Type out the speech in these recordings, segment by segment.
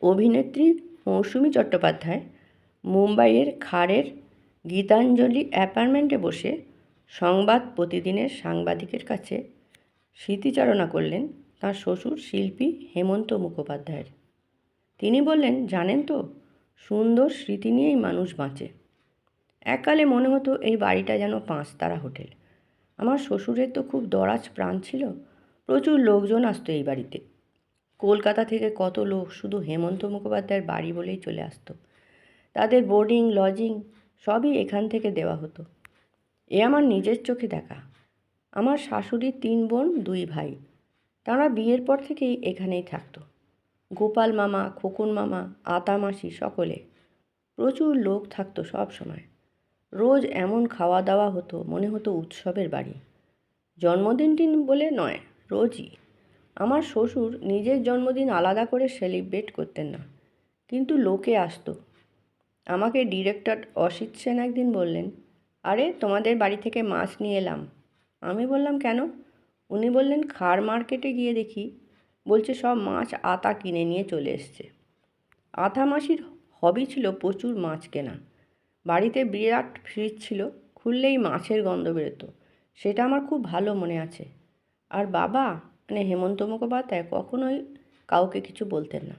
অভিনেত্রী মৌসুমী চট্টোপাধ্যায় মুম্বাইয়ের খারের গীতাঞ্জলি অ্যাপার্টমেন্টে বসে সংবাদ প্রতিদিনের সাংবাদিকের কাছে স্মৃতিচারণা করলেন তাঁর শ্বশুর শিল্পী হেমন্ত মুখোপাধ্যায়ের। তিনি বললেন, জানেন তো, সুন্দর স্মৃতি নিয়েই মানুষ বাঁচে। এককালে মনে হতো এই বাড়িটা যেন পাঁচতারা হোটেল। আমার শ্বশুরের তো খুব দরাজ প্রাণ ছিল। প্রচুর লোকজন আসতো এই বাড়িতে। কলকাতা থেকে কত লোক শুধু হেমন্ত মুখোপাধ্যায়ের বাড়ি বলেই চলে আসতো। তাদের বোর্ডিং লজিং সবই এখান থেকে দেওয়া হতো। এ আমার নিজের চোখে দেখা। আমার শাশুড়ির তিন বোন, দুই ভাই। তারা বিয়ের পর থেকেই এখানেই থাকতো। গোপাল মামা, খোকন মামা, আতা মাসি সকলে। প্রচুর লোক থাকতো সব সময়। রোজ এমন খাওয়া দাওয়া হতো, মনে হতো উৎসবের বাড়ি। জন্মদিনটিন বলে নয়, রোজই। আমার শ্বশুর নিজের জন্মদিন আলাদা করে সেলিব্রেট করতেন না। কিন্তু লোকে আসতো। আমাকে ডিরেক্টর অসিত সেন একদিন বললেন, আরে, তোমাদের বাড়ি থেকে মাছ নিয়ে এলাম। আমি বললাম, কেন? উনি বললেন, খার মার্কেটে গিয়ে দেখি। বলছে, সব মাছ আতা কিনে নিয়ে চলে এসছে। আতা মাসির হবি ছিল প্রচুর মাছ কেনা। বাড়িতে বিরাট ফ্রিজ ছিল, খুললেই মাছের গন্ধ বেরোতো। সেটা আমার খুব ভালো মনে আছে। আর বাবা মানে হেমন্ত মুখোপাধ্যায় কখনোই কাউকে কিছু বলতেন না।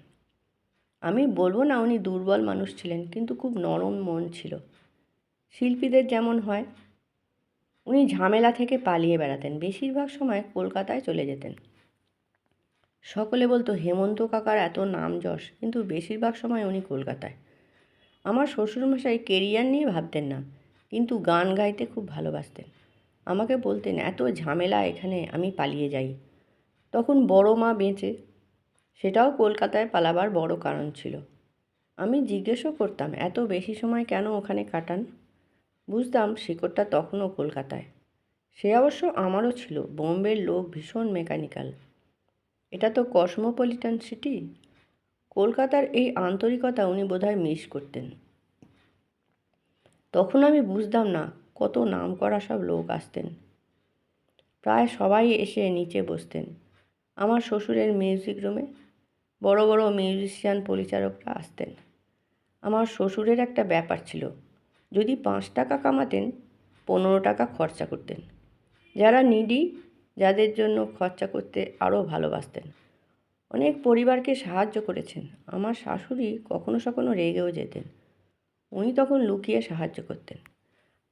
আমি বলব না উনি দুর্বল মানুষ ছিলেন, কিন্তু খুব নরম মন ছিল। শিল্পীদের যেমন হয়, উনি ঝামেলা থেকে পালিয়ে বেড়াতেন, বেশিরভাগ সময় কলকাতায় চলে যেতেন। সকলে বলতো, হেমন্ত কাকার এত নাম যশ কিন্তু বেশিরভাগ সময় উনি কলকাতায়। আমার শ্বশুরমশাই কেরিয়ার নিয়ে ভাবতেন না, কিন্তু গান গাইতে খুব ভালোবাসতেন। আমাকে বলতেন, এত ঝামেলা এখানে, আমি পালিয়ে যাই। তখন বড় মা বেঁচে, সেটাও কলকাতায় পালাবার বড় কারণ ছিল। আমি জিজ্ঞেসও করতাম, এত বেশি সময় কেন ওখানে কাটান? বুঝতাম শিকড়টা তখনও কলকাতায়। সে অবশ্য আমারও ছিল, বোম্বের লোক ভীষণ মেকানিক্যাল। এটা তো কসমোপলিটন সিটি। কলকাতার এই আন্তরিকতা উনি বোধহয় মিস করতেন। তখন আমি বুঝতাম না, কত নাম করা সব লোক আসতেন। প্রায় সবাই এসে নিচে বসতেন। আমার শ্বশুরের মিউজিক রুমে বড় বড় মিউজিশিয়ান পরিচারকরা আসতেন। আমার শ্বশুরের একটা ব্যাপার ছিল, যদি পাঁচ টাকা কামাতেন, পনেরো টাকা খরচা করতেন। যারা নিডি যাদের জন্য খরচা করতে আরও ভালোবাসতেন। অনেক পরিবারকে সাহায্য করেছেন। আমার শাশুড়ি কখনো সখনো রেগেও যেতেন। উনি তখন লুকিয়ে সাহায্য করতেন।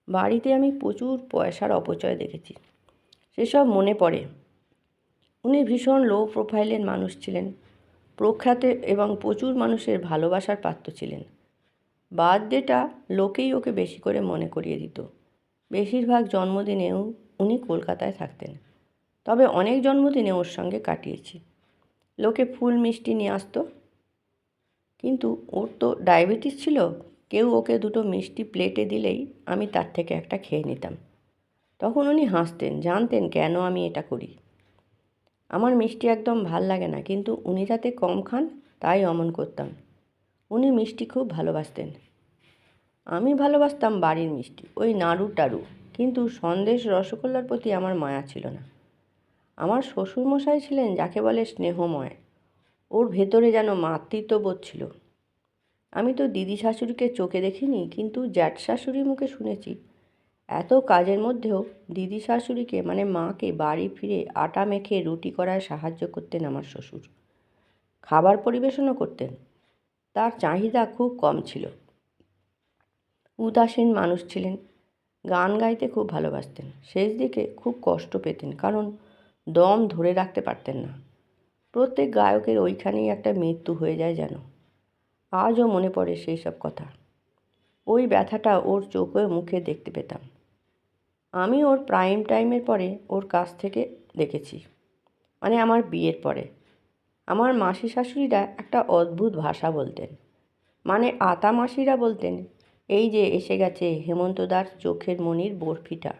বাড়িতে আমি প্রচুর পয়সার অপচয় দেখেছি। সেসব মনে পড়ে। উনি ভীষণ লো প্রোফাইলের মানুষ ছিলেন। প্রখ্যাতে এবং প্রচুর মানুষের ভালোবাসার পাত্র ছিলেন। বার্থডেটা লোকেই ওকে বেশি করে মনে করিয়ে দিত। বেশিরভাগ জন্মদিনেও উনি কলকাতায় থাকতেন। তবে অনেক জন্মদিনে ওর সঙ্গে কাটিয়েছি। লোকে ফুল মিষ্টি নিয়ে আসতো। কিন্তু ওর তো ডায়াবেটিস ছিল, কেউ ওকে দুটো মিষ্টি প্লেটে দিলেই আমি তার থেকে একটা খেয়ে নিতাম। তখন উনি হাসতেন, জানতেন কেন আমি এটা করি। আমার মিষ্টি একদম ভালো লাগে না, কিন্তু উনি যাতে কম খান, তাই অমন করতাম। উনি মিষ্টি খুব ভালোবাসতেন। আমি ভালোবাসতাম বাড়ির মিষ্টি, ওই নাড়ু টাড়ু, কিন্তু সন্দেশ রসগোল্লার প্রতি আমার মায়া ছিল না। আমার শ্বশুরমশাই ছিলেন যাকে বলে স্নেহময়, ওর ভেতরে যেন মাতৃত্ববোধ ছিল। আমি তো দিদি শাশুড়িকে চোখে দেখিনি, কিন্তু জ্যাঠ শাশুড়ির মুখে শুনেছি এত কাজের মধ্যেও দিদি শাশুড়িকে মানে মাকে বাড়ি ফিরে আটা মেখে রুটি করায় সাহায্য করতেন আমার শ্বশুর। খাবার পরিবেশনও করতেন। তার চাহিদা খুব কম ছিল। উদাসীন মানুষ ছিলেন। গান গাইতে খুব ভালোবাসতেন। শেষ দিকে খুব কষ্ট পেতেন, কারণ দম ধরে রাখতে পারতেন না। প্রত্যেক গায়কের ওইখানেই একটা মৃত্যু হয়ে যায় যেন। আজও মনে পড়ে সেই সব কথা। ওই ব্যথাটা ওর চোখে মুখে দেখতে পেতাম। আমি ওর প্রাইম টাইমের পরে ওর কাছ থেকে দেখেছি। মানে আমার বিয়ের পরে। আমার মাসি শাশুড়িরা একটা অদ্ভুত ভাষা বলতেন। মানে আতা মাসিরা বলতেন, এই যে এসে গেছে হেমন্তদার চোখের মনির বরফিটা।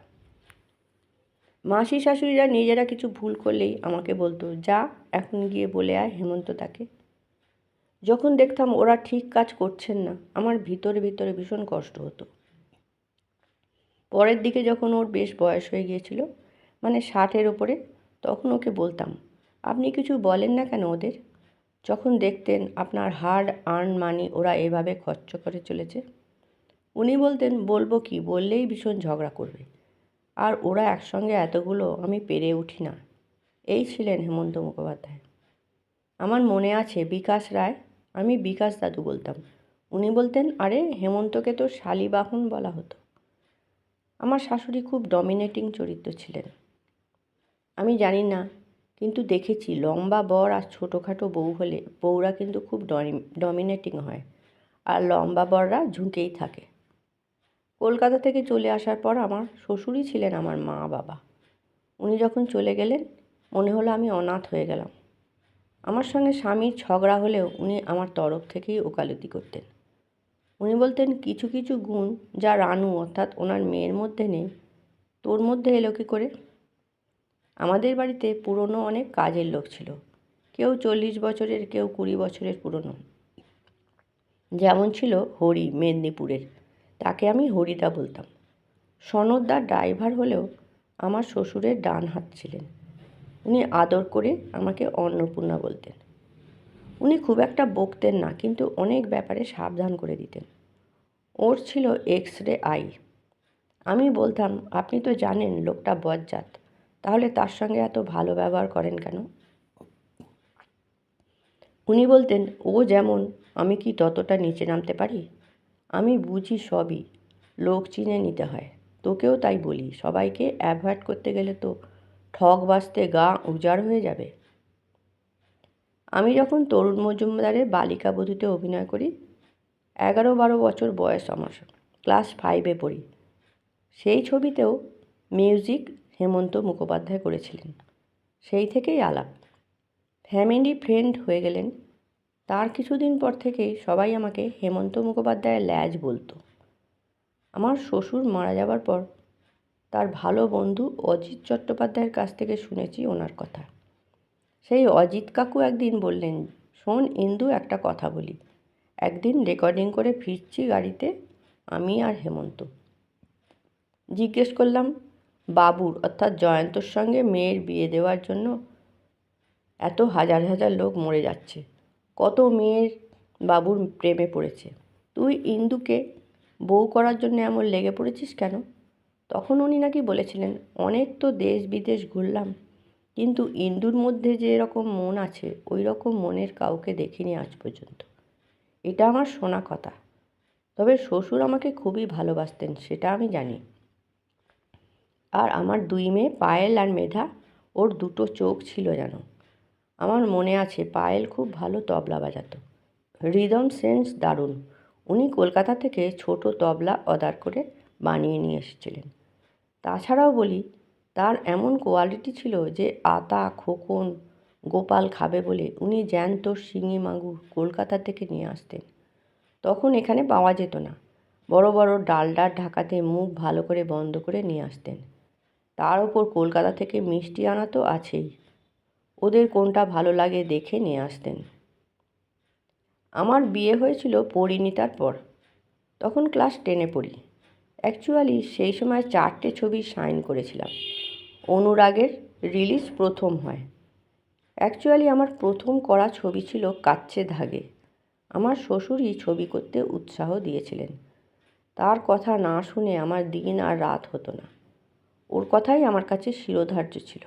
মাসি শাশুড়িরা নিজেরা কিছু ভুল করলেই আমাকে বলতো, যা, এখন গিয়ে বলে আয় হেমন্ত তাকে। যখন দেখতাম ওরা ঠিক কাজ করছেন না, আমার ভিতরে ভিতরে ভীষণ কষ্ট হতো। পরের দিকে যখন ওর বেশ বয়স হয়ে গিয়েছিল মানে ষাটের ওপরে, তখন ওকে বলতাম, আপনি কিছু বলেন না কেন ওদের? যখন দেখতেন আপনার হার্ড আর্ন মানি ওরা এভাবে খরচ করে চলেছে, উনি বলতেন, বলব কি, বললেই ভীষণ ঝগড়া করবে। আর ওরা একসঙ্গে এতগুলো আমি পেরে উঠি না। এই ছিলেন হেমন্ত মুখোপাধ্যায়। আমার মনে আছে বিকাশ রায়, আমি বিকাশ দাদু বলতাম। উনি বলতেন, আরে, হেমন্তকে তো শালিবাহন বলা হতো। আমার শাশুড়ি খুব ডমিনেটিং চরিত্র ছিলেন। আমি জানি না, কিন্তু দেখেছি লম্বা বর আর ছোটোখাটো বউ হলে বউরা কিন্তু খুব ডমিনেটিং হয় আর লম্বা বররা ঝুঁকেই থাকে। কলকাতা থেকে চলে আসার পর আমার শ্বশুরই ছিলেন আমার মা বাবা। উনি যখন চলে গেলেন, মনে হলো আমি অনাথ হয়ে গেলাম। আমার সঙ্গে স্বামীর ঝগড়া হলেও উনি আমার তরফ থেকেই ওকালতি করতেন। উনি বলতেন, কিছু কিছু গুণ যা রানু অর্থাৎ ওনার মেয়ের মধ্যে নেই। তোর মধ্যে এলো কী করে? আমাদের বাড়িতে পুরনো অনেক কাজের লোক ছিল। কেউ চল্লিশ বছরের, কেউ কুড়ি বছরের পুরনো। যেমন ছিল হরি মেদিনীপুরের, তাকে আমি হরিদা বলতাম। সনদদার ড্রাইভার হলেও আমার শ্বশুরের ডান হাত ছিলেন। উনি আদর করে আমাকে অন্নপূর্ণা বলতেন। উনি খুব একটা বকতেন না, কিন্তু অনেক ব্যাপারে সাবধান করে দিতেন। ওর ছিল এক্স রে আই। আমি বলতাম, আপনি তো জানেন লোকটা বজ্জাত, তাহলে তার সঙ্গে এত ভালো ব্যবহার করেন কেন? উনি বলতেন, ও যেমন, আমি কি ততটা নিচে নামতে পারি? আমি বুঝি সবই, লোক চিনে নিতে হয়, তোকেও তাই বলি, সবাইকে অ্যাভয়েড করতে গেলে তো ঠক বাঁচতে গা উজাড় হয়ে যাবে। আমি যখন তরুণ মজুমদারের বালিকা বধূতে অভিনয় করি এগারো বারো বছর বয়স আমার। ক্লাস ফাইভে পড়ি। সেই ছবিতেও মিউজিক হেমন্ত মুখোপাধ্যায় করেছিলেন। সেই থেকেই আলাপ। ফ্যামিলি ফ্রেন্ড হয়ে গেলেন। তার কিছুদিন পর থেকেই সবাই আমাকে হেমন্ত মুখোপাধ্যায়ের ল্যাজ বলতো। আমার শ্বশুর মারা যাবার পর তার ভালো বন্ধু অজিত চট্টোপাধ্যায়ের কাছ থেকে শুনেছি ওনার কথা। সেই অজিত কাকু একদিন বললেন, শোন ইন্দু, একটা কথা বলি। একদিন রেকর্ডিং করে ফিরছি গাড়িতে, আমি আর হেমন্ত। জিজ্ঞেস করলাম, বাবুর, অর্থাৎ জয়ন্তর সঙ্গে মেয়ের বিয়ে দেওয়ার জন্য এত হাজার হাজার লোক মরে যাচ্ছে। কত মেয়ের বাবুর প্রেমে পড়েছে। তুই ইন্দুকে বউ করার জন্য এমন লেগে পড়েছিস কেন? তখন উনি নাকি বলেছিলেন, অনেক তো দেশ বিদেশ ঘুরলাম কিন্তু ইন্দুর মধ্যে যে এরকম মন আছে ওই রকম মনের কাউকে দেখিনি আজ পর্যন্ত। এটা আমার শোনা কথা। তবে শ্বশুর আমাকে খুবই ভালোবাসতেন, সেটা আমি জানি। আর আমার দুই মেয়ে, পায়েল আর মেধা, ওর দুটো চোখ ছিল যেন। আমার মনে আছে, পায়েল খুব ভালো তবলা বাজাতো। রিদম সেন্স দারুণ। উনি কলকাতা থেকে ছোট তবলা অর্ডার করে বানিয়ে নিয়ে এসেছিলেন। তাছাড়াও বলি তার এমন কোয়ালিটি ছিল যে আতা, খোকন, গোপাল খাবে বলে উনি জ্যান্ত শিঙি মাগুর কলকাতা থেকে নিয়ে আসতেন। তখন এখানে পাওয়া যেত না। বড় বড় ডালডার ঢাকাতে মুখ ভালো করে বন্ধ করে নিয়ে আসতেন। তার ওপর কলকাতা থেকে মিষ্টি আনা তো আছেই। ওদের কোনটা ভালো লাগে দেখে নিয়ে আসতেন। আমার বিয়ে হয়েছিল পরিণীতার পর তখন ক্লাস টেনে পড়ি। অ্যাকচুয়ালি সেই সময় চারটে ছবি সাইন করেছিলাম। অনুরাগের রিলিজ প্রথম হয়। অ্যাকচুয়ালি আমার প্রথম করা ছবি ছিল কাচ্ছে ধাগে। আমার শ্বশুরই ছবি করতে উৎসাহ দিয়েছিলেন। তার কথা না শুনে আমার দিন আর রাত হতো না। ওর কথাই আমার কাছে শিরোধার্য ছিল।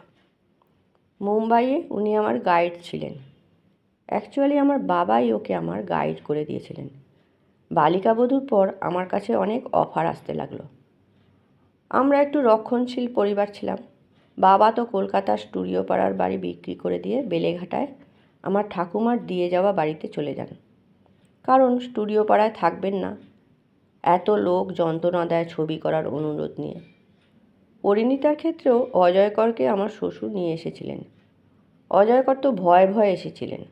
মুম্বাইয়ে উনি আমার গাইড ছিলেন। অ্যাকচুয়ালি আমার বাবাই ওকে আমার গাইড করে দিয়েছিলেন। বালিকা বধূর পর আমার কাছে অনেক অফার আসতে লাগল। আমরা একটু রক্ষণশীল পরিবার ছিলাম। বাবা তো কলকাতার স্টুডিও পাড়ার বাড়ি বিক্রি করে দিয়ে বেলেঘাটায় আমার ঠাকুমার দিয়ে যাওয়া বাড়িতে চলে যান। কারণ স্টুডিও পাড়ায় থাকবেন না। এত লোক যন্ত্রণা দেয় ছবি করার অনুরোধ নিয়ে। পরিণীতার ক্ষেত্রেও অজয়করকে আমার শ্বশুর নিয়ে এসেছিলেন। অজয়কর তো ভয়ে ভয়ে এসেছিলেন।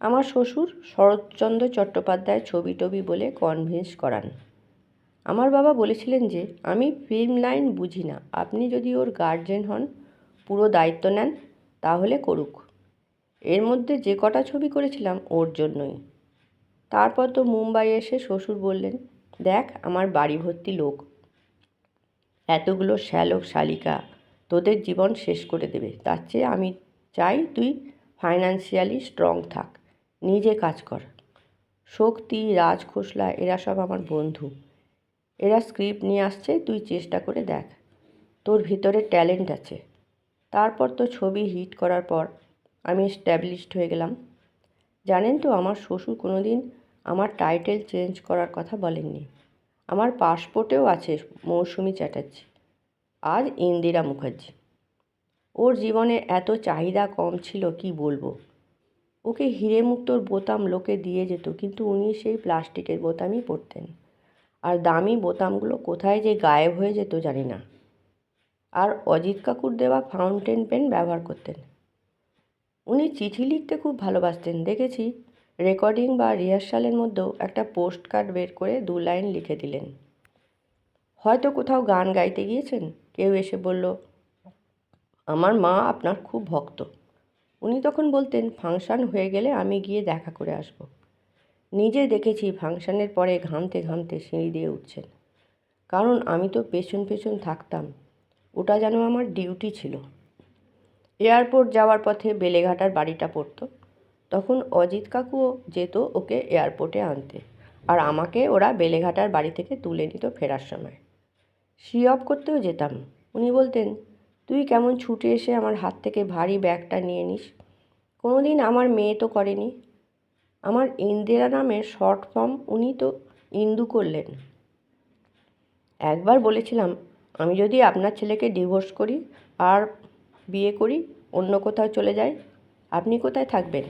আমার শ্বশুর শরৎচন্দ্র চট্টোপাধ্যায় ছবি টবি বলে কনভিন্স করান। আমার বাবা বলেছিলেন যে, আমি ফিল্ম লাইন বুঝি না। আপনি যদি ওর গার্জেন হন, পুরো দায়িত্ব নেন, তাহলে করুক। এর মধ্যে যে কটা ছবি করেছিলাম, ওর জন্যই। তারপর তো মুম্বাই এসে শ্বশুর বললেন, দেখ, আমার বাড়ি ভর্তি লোক। এতগুলো শ্যালক শালিকা তোদের জীবন শেষ করে দেবে। তার চেয়ে আমি চাই তুই ফাইন্যান্সিয়ালি স্ট্রং থাক। নিজে কাজ কর। শক্তি, রাজ খোসলা, এরা সব আমার বন্ধু। এরা স্ক্রিপ্ট নিয়ে আসছে, তুই চেষ্টা করে দেখ। তোর ভিতরে ট্যালেন্ট আছে। তারপর তো ছবি হিট করার পর আমি এস্টাবলিশড হয়ে গেলাম। জানেন তো, আমার শ্বশুর কোনো দিন আমার টাইটেল চেঞ্জ করার কথা বলেননি। আমার পাসপোর্টেও আছে মৌসুমি চ্যাটার্জি। আজ ইন্দিরা মুখার্জি। ওর জীবনে এত চাহিদা কম ছিল, কি বলব? ওকে হিরে মুক্তর বোতাম লোকে দিয়ে যেত, কিন্তু উনি সেই প্লাস্টিকের বোতামই পরতেন। আর দামি বোতামগুলো কোথায় যে গায়েব হয়ে যেত জানি না। আর অজিত কাকুর দেওয়া ফাউন্টেন পেন ব্যবহার করতেন। উনি চিঠি লিখতে খুব ভালোবাসতেন। দেখেছি, রেকর্ডিং বা রিহার্সালের মধ্যেও একটা পোস্ট কার্ড বের করে দু লাইন লিখে দিলেন। হয়তো কোথাও গান গাইতে গিয়েছেন? কেউ এসে বলল, আমার মা আপনার খুব ভক্ত। উনি তখন বলতেন, ফাংশন হয়ে গেলে আমি গিয়ে দেখা করে আসব। নিজে দেখেছি ফাংশনের পরে ঘামতে ঘামতে সিঁড়ি দিয়ে উঠছেন। কারণ আমি তো পেছন পেছন থাকতাম, ওটা যেন আমার ডিউটি ছিল। এয়ারপোর্ট যাওয়ার পথে বেলেঘাটার বাড়িটা পড়তো, তখন অজিত কাকুও যেত ওকে এয়ারপোর্টে আনতে, আর আমাকে ওরা বেলেঘাটার বাড়ি থেকে তুলে নিত ফেরার সময়। সি অফ করতেও যেতাম। উনি বলতেন, তুই কেমন ছুটে এসে আমার হাত থেকে ভারী ব্যাগটা নিয়ে নিস। কোনো দিন আমার মেয়ে তো করেনি আমার ইন্দিরা নামের শর্ট ফর্ম উনি তো ইন্দু করলেন। একবার বলেছিলাম, আমি যদি আপনার ছেলেকে ডিভোর্স করি আর বিয়ে করি, অন্য কোথাও চলে যাই আপনি কোথায় থাকবেন?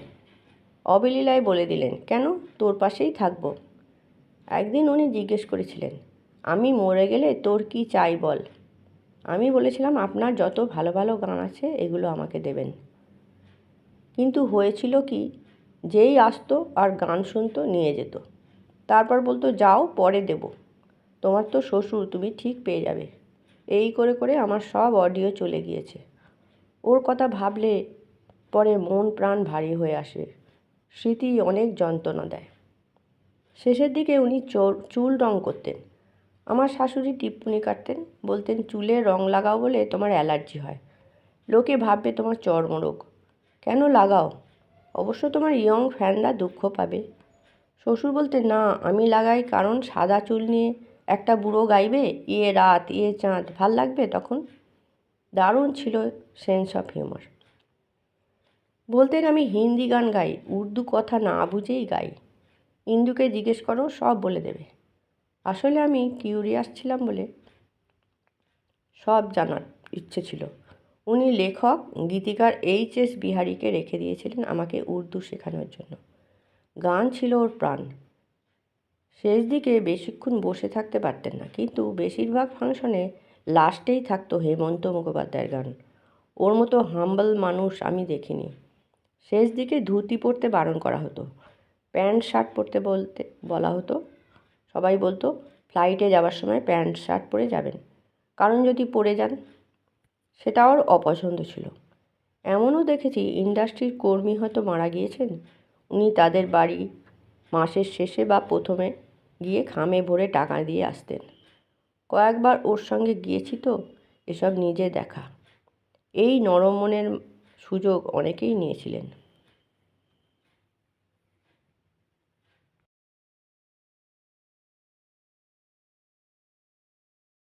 অবলীলায় বলে দিলেন, কেন? তোর পাশেই থাকব। একদিন উনি জিজ্ঞেস করেছিলেন, আমি মরে গেলে তোর কি চাই বল? আমি বলেছিলাম, আপনার যত ভালো ভালো গান আছে, এগুলো আমাকে দেবেন। কিন্তু হয়েছিল কি যেই আসতো আর গান শুনতো নিয়ে যেত। তারপর বলতো, যাও, পরে দেব। তোমার তো শ্বশুর, তুমি ঠিক পেয়ে যাবে। এই করে করে আমার সব অডিও চলে গিয়েছে। ওর কথা ভাবলে পরে মন প্রাণ ভারী হয়ে আসে। স্মৃতি অনেক যন্ত্রণা দেয়। শেষের দিকে উনি চুল রং করতেন। আমার শাশুড়ি টিপ্পনি কাটতেন, বলতেন, চুলে রং লাগাও বলে তোমার অ্যালার্জি হয়। লোকে ভাববে তোমার চর্মরোগ। কেন লাগাও? অবশ্য তোমার ইয়ং ফ্যানরা দুঃখ পাবে। শ্বশুর বলতে, না, আমি লাগাই কারণ সাদা চুল নিয়ে একটা বুড়ো গাইবে ইয়ে রাত ইয়ে চাঁদ, ভালো লাগবে তখন? দারুণ ছিল সেন্স অফ হিউমার বলতেন, আমি হিন্দি গান গাই, উর্দু কথা না বুঝেই গাই। ইন্দুকে জিজ্ঞেস করো, সব বলে দেবে। আসলে আমি কিউরিয়াস ছিলাম বলে সব জানার ইচ্ছে ছিল। উনি লেখক, গীতিকার এইচ এস বিহারীকে রেখে দিয়েছিলেন আমাকে উর্দু শেখানোর জন্য। গান ছিল ওর প্রাণ। শেষ দিকে বেশিক্ষণ বসে থাকতে পারতেন না, কিন্তু বেশিরভাগ ফাংশনে লাস্টেই থাকতো হেমন্ত মুখোপাধ্যায়ের গান। ওর মতো হাম্বল মানুষ আমি দেখিনি। শেষ দিকে ধুতি পরতে বারণ করা হতো। প্যান্ট, শার্ট পরতে বলতে, বলা হতো, সবাই বলতো, ফ্লাইটে যাওয়ার সময় প্যান্ট, শার্ট পরে যাবেন। কারণ যদি পরে যান সেটা ওর অপছন্দ ছিল। এমনও দেখেছি ইন্ডাস্ট্রির কর্মী হয়তো মারা গিয়েছেন। উনি তাদের বাড়ি মাসের শেষে বা প্রথমে গিয়ে খামে ভরে টাকা দিয়ে আসতেন। কয়েকবার ওর সঙ্গে গিয়েছি তো, এসব নিজে দেখা। এই নরম মনের সুযোগ অনেকেই নিয়েছিলেন।